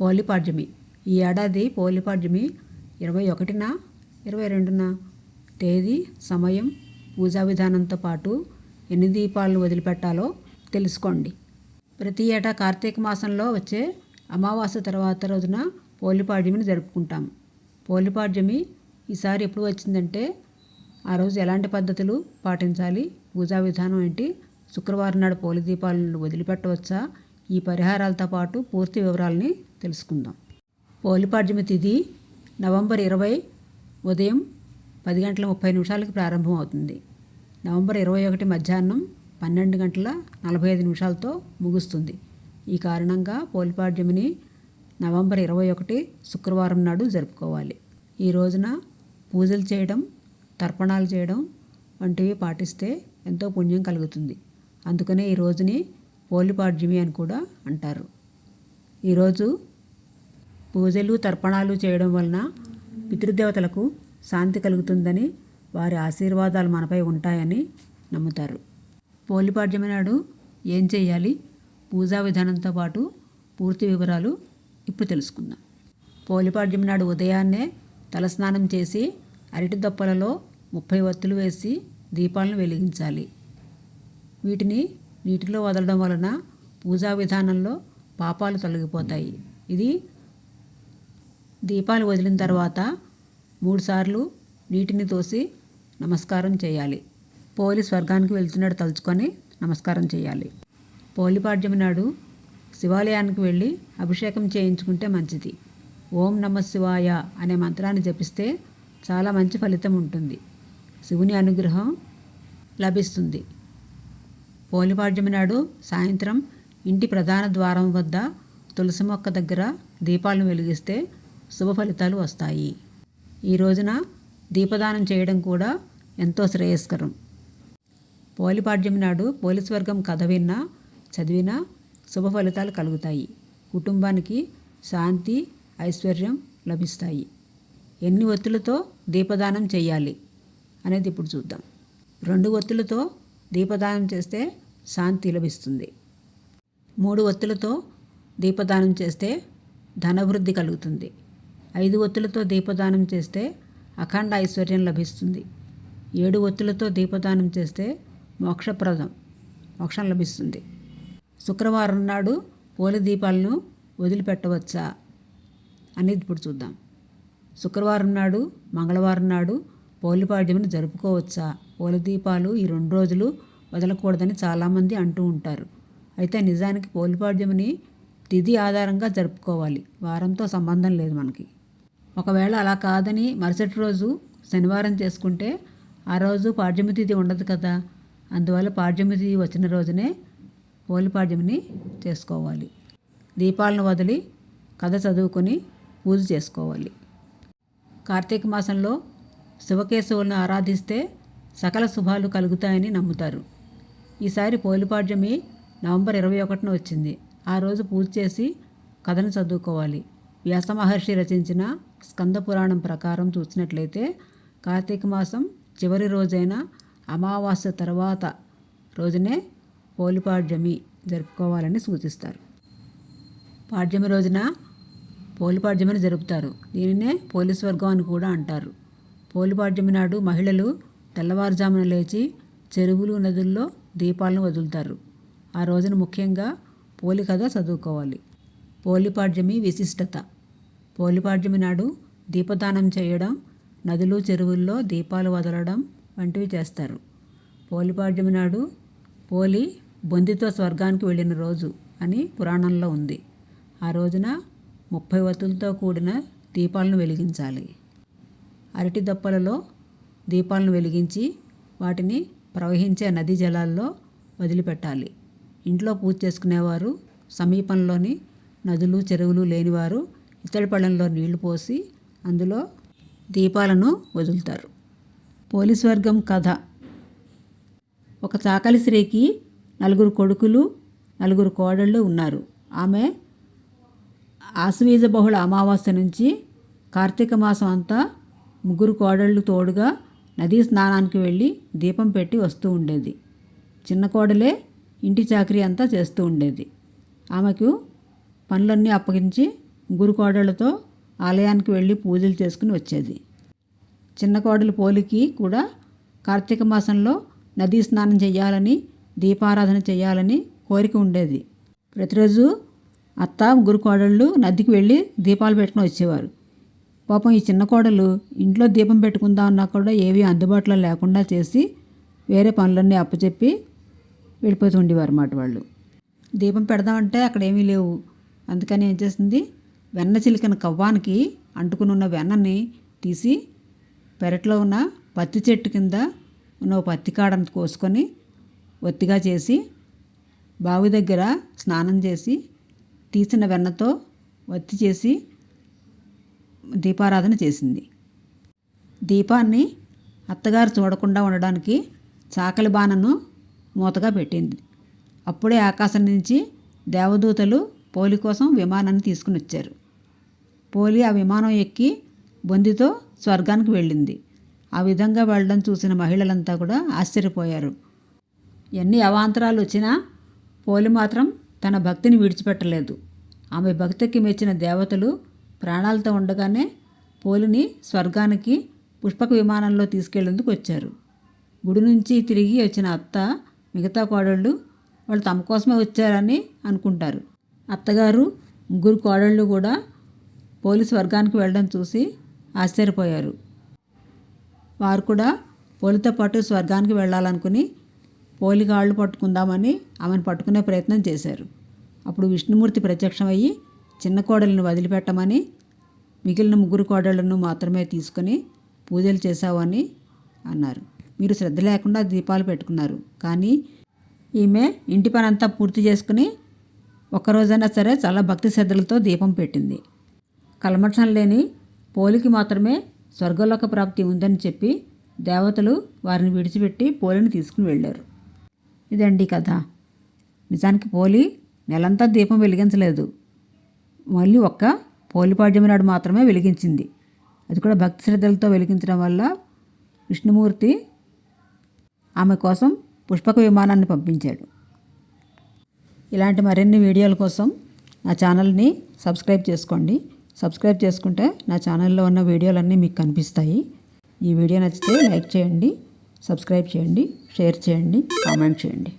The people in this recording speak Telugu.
పోలిపాడ్యమి. ఈ ఏడాది పోలిపాడ్యమి ఇరవై ఒకటిన ఇరవై రెండున? తేదీ సమయం పూజా విధానంతో పాటు ఎన్ని దీపాలను వదిలిపెట్టాలో తెలుసుకోండి. ప్రతి ఏటా కార్తీక మాసంలో వచ్చే అమావాస్య తర్వాత రోజున పోలిపాడ్యమిని జరుపుకుంటాం. పోలిపాడ్యమి ఈసారి ఎప్పుడు వచ్చిందంటే ఆ రోజు ఎలాంటి పద్ధతులు పాటించాలి పూజా విధానం ఏంటి శుక్రవారం నాడు పోలి దీపాలను వదిలిపెట్టవచ్చా ఈ పరిహారాలతో పాటు పూర్తి వివరాలని తెలుసుకుందాం. పోలిపాడ్యమి తిథి నవంబర్ ఇరవై ఉదయం పది గంటల ముప్పై నిమిషాలకు ప్రారంభం అవుతుంది. నవంబర్ ఇరవై ఒకటి మధ్యాహ్నం పన్నెండు గంటల నలభై ఐదు నిమిషాలతో ముగుస్తుంది. ఈ కారణంగా పోలిపాడ్యమిని నవంబర్ ఇరవై ఒకటి శుక్రవారం నాడు జరుపుకోవాలి. ఈ రోజున పూజలు చేయడం తర్పణాలు చేయడం వంటివి పాటిస్తే ఎంతో పుణ్యం కలుగుతుంది. అందుకనే ఈ రోజుని పోలిపాడ్యమి అని కూడా అంటారు. ఈరోజు పూజలు తర్పణాలు చేయడం వలన పితృదేవతలకు శాంతి కలుగుతుందని వారి ఆశీర్వాదాలు మనపై ఉంటాయని నమ్ముతారు. పోలిపాడ్యమి నాడు ఏం చేయాలి పూజా విధానంతో పాటు పూర్తి వివరాలు ఇప్పుడు తెలుసుకుందాం. పోలిపాడ్యమి నాడు ఉదయాన్నే తలస్నానం చేసి అరటి దప్పలలో ముప్పై ఒత్తులు వేసి దీపాలను వెలిగించాలి. వీటిని నీటిలో వదలడం వలన పూజా విధానంలో పాపాలు తొలగిపోతాయి. ఇది దీపాలు వదిలిన తర్వాత మూడుసార్లు నీటిని తోసి నమస్కారం చేయాలి. పోలి స్వర్గానికి వెళ్తున్నట్టు తలుచుకొని నమస్కారం చేయాలి. పోలిపాడ్యమి నాడు శివాలయానికి వెళ్ళి అభిషేకం చేయించుకుంటే మంచిది. ఓం నమ శివాయ అనే మంత్రాన్ని జపిస్తే చాలా మంచి ఫలితం ఉంటుంది. శివుని అనుగ్రహం లభిస్తుంది. పోలిపాడ్యమి నాడు సాయంత్రం ఇంటి ప్రధాన ద్వారం వద్ద తులసి మొక్క దగ్గర దీపాలను వెలిగిస్తే శుభ ఫలితాలు వస్తాయి. ఈ రోజున దీపదానం చేయడం కూడా ఎంతో శ్రేయస్కరం. పోలిపాడ్యమి నాడు పోలీస్ వర్గం కథ విన్నా చదివినా శుభ ఫలితాలు కలుగుతాయి. కుటుంబానికి శాంతి ఐశ్వర్యం లభిస్తాయి. ఎన్ని ఒత్తులతో దీపదానం చేయాలి అనేది ఇప్పుడు చూద్దాం. రెండు ఒత్తులతో దీపదానం చేస్తే శాంతి లభిస్తుంది. మూడు ఒత్తులతో దీపదానం చేస్తే ధనవృద్ధి కలుగుతుంది. ఐదు ఒత్తులతో దీపదానం చేస్తే అఖండ ఐశ్వర్యం లభిస్తుంది. ఏడు ఒత్తులతో దీపదానం చేస్తే మోక్షప్రదం మోక్షం లభిస్తుంది. శుక్రవారం నాడు పోలి దీపాలను వదిలిపెట్టవచ్చా అనేది ఇప్పుడు చూద్దాం. శుక్రవారం నాడు మంగళవారం నాడు పోలిపాడ్యమును జరుపుకోవచ్చా? పోలి దీపాలు ఈ రెండు రోజులు వదలకూడదని చాలామంది అంటూ ఉంటారు. అయితే నిజానికి పోలిపాడ్యముని తిథి ఆధారంగా జరుపుకోవాలి. వారంతో సంబంధం లేదు మనకి. ఒకవేళ అలా కాదని మరుసటి రోజు శనివారం చేసుకుంటే ఆ రోజు పాడ్యమి తిథి ఉండదు కదా. అందువల్ల పాడ్యమి తిథి వచ్చిన రోజునే పోలిపాడ్యమిని చేసుకోవాలి. దీపాలను వదిలి కథ చదువుకొని పూజ చేసుకోవాలి. కార్తీక మాసంలో శివకేశవులను ఆరాధిస్తే సకల శుభాలు కలుగుతాయని నమ్ముతారు. ఈసారి పోలిపాడ్యమి నవంబర్ ఇరవై ఒకటిన వచ్చింది. ఆ రోజు పూజ చేసి కథను చదువుకోవాలి. వ్యాస మహర్షి రచించిన స్కంద పురాణం ప్రకారం చూసినట్లయితే కార్తీక మాసం చివరి రోజైన అమావాస్య తర్వాత రోజునే పోలిపాడ్యమి జరుపుకోవాలని సూచిస్తారు. పాడ్యమి రోజున పోలిపాడ్యమిని జరుపుతారు. దీనినే పోలీస్ వర్గం అని కూడా అంటారు. పోలిపాడ్యమి నాడు మహిళలు తెల్లవారుజామున లేచి చెరువులు నదుల్లో దీపాలను వదులుతారు. ఆ రోజున ముఖ్యంగా పోలి కథ చదువుకోవాలి. పోలిపాడ్యమి విశిష్టత. పోలిపాడ్యమి నాడు దీపదానం చేయడం నదులు చెరువుల్లో దీపాలు వదలడం వంటివి చేస్తారు. పోలిపాడ్యమి నాడు పోలి బొందితో స్వర్గానికి వెళ్ళిన రోజు అని పురాణంలో ఉంది. ఆ రోజున ముప్పై వత్తులతో కూడిన దీపాలను వెలిగించాలి. అరటి దప్పలలో దీపాలను వెలిగించి వాటిని ప్రవహించే నదీ జలాల్లో వదిలిపెట్టాలి. ఇంట్లో పూజ చేసుకునేవారు సమీపంలోని నదులు చెరువులు లేనివారు ఇత్తడి పళ్ళంలో నీళ్ళు పోసి అందులో దీపాలను వదులుతారు. పోలీస్ వర్గం కథ. ఒక చాకలి స్త్రీకి నలుగురు కొడుకులు నలుగురు కోడళ్ళు ఉన్నారు. ఆమె ఆశ్వీజ బహుళ అమావాస్య నుంచి కార్తీక మాసం అంతా ముగ్గురు కోడళ్ళు తోడుగా నదీ స్నానానికి వెళ్ళి దీపం పెట్టి వస్తూ ఉండేది. చిన్న కోడలే ఇంటి చాకరీ అంతా చేస్తూ ఉండేది. ఆమెకు పనులన్నీ అప్పగించి గురు కోడళ్ళతో ఆలయానికి వెళ్ళి పూజలు చేసుకుని వచ్చేది. చిన్న కోడలు పోలికి కూడా కార్తీక మాసంలో నదీ స్నానం చేయాలని దీపారాధన చేయాలని కోరిక ఉండేది. ప్రతిరోజు అత్త ముగ్గురు కోడళ్ళు నదికి వెళ్ళి దీపాలు పెట్టుకుని వచ్చేవారు. పాపం ఈ చిన్న కోడలు ఇంట్లో దీపం పెట్టుకుందాం అన్నా కూడా ఏవి అందుబాటులో లేకుండా చేసి వేరే పనులన్నీ అప్పచెప్పి వెళ్ళిపోతూ ఉండేవారు అన్నమాట వాళ్ళు. దీపం పెడదామంటే అక్కడ ఏమీ లేవు. అందుకని ఏం చేసింది? వెన్న చిలికిన కవ్వానికి అంటుకుని ఉన్న వెన్నని తీసి పెరట్లో ఉన్న పత్తి చెట్టు కింద ఉన్న ఓ పత్తి కాడను కోసుకొని ఒత్తిగా చేసి బావి దగ్గర స్నానం చేసి తీసిన వెన్నతో ఒత్తి చేసి దీపారాధన చేసింది. దీపాన్ని అత్తగారు చూడకుండా ఉండడానికి చాకలి బాణను మూతగా పెట్టింది. అప్పుడే ఆకాశం నుంచి దేవదూతలు పోలి కోసం విమానాన్ని తీసుకుని వచ్చారు. పోలి ఆ విమానం ఎక్కి బొందితో స్వర్గానికి వెళ్ళింది. ఆ విధంగా వెళ్ళడం చూసిన మహిళలంతా కూడా ఆశ్చర్యపోయారు. ఎన్ని అవాంతరాలు వచ్చినా పోలి మాత్రం తన భక్తిని విడిచిపెట్టలేదు. ఆమె భక్తికి మెచ్చిన దేవతలు ప్రాణాలతో ఉండగానే పోలిని స్వర్గానికి పుష్పక విమానంలో తీసుకెళ్ళేందుకు వచ్చారు. గుడి నుంచి తిరిగి వచ్చిన అత్త మిగతా కోడళ్ళు వాళ్ళు తమ కోసమే వచ్చారని అనుకుంటారు. అత్తగారు ముగ్గురు కోడళ్ళు కూడా పోలీస్ వర్గానికి వెళ్ళడం చూసి ఆశ్చర్యపోయారు. వారు కూడా పోలితో పాటు స్వర్గానికి వెళ్ళాలనుకుని పోలి కాళ్ళు పట్టుకుందామని ఆమెను పట్టుకునే ప్రయత్నం చేశారు. అప్పుడు విష్ణుమూర్తి ప్రత్యక్షమయ్యి చిన్న కోడలను వదిలిపెట్టమని మిగిలిన ముగ్గురు కోడళ్ళను మాత్రమే తీసుకొని పూజలు చేశావని అన్నారు. మీరు శ్రద్ధ లేకుండా దీపాలు పెట్టుకున్నారు. కానీ ఈమె ఇంటి పనంతా పూర్తి చేసుకుని ఒక్కరోజైనా సరే చాలా భక్తి శ్రద్ధలతో దీపం పెట్టింది. కల్మషం లేని పోలికి మాత్రమే స్వర్గలోక ప్రాప్తి ఉందని చెప్పి దేవతలు వారిని విడిచిపెట్టి పోలిని తీసుకుని వెళ్ళారు. ఇదండి కథ. నిజానికి పోలి నెలంతా దీపం వెలిగించలేదు. మళ్ళీ ఒక్క పోలిపాడ్యం నాడు మాత్రమే వెలిగించింది. అది కూడా భక్తి శ్రద్ధలతో వెలిగించడం వల్ల విష్ణుమూర్తి ఆమె కోసం పుష్పక విమానాన్ని పంపించాడు. ఇలాంటి మరిన్ని వీడియోల కోసం నా ఛానల్ని సబ్స్క్రైబ్ చేసుకోండి. సబ్స్క్రైబ్ చేసుకుంటే నా ఛానల్లో ఉన్న వీడియోలన్నీ మీకు కనిపిస్తాయి. ఈ వీడియో నచ్చితే లైక్ చేయండి సబ్స్క్రైబ్ చేయండి షేర్ చేయండి కామెంట్ చేయండి.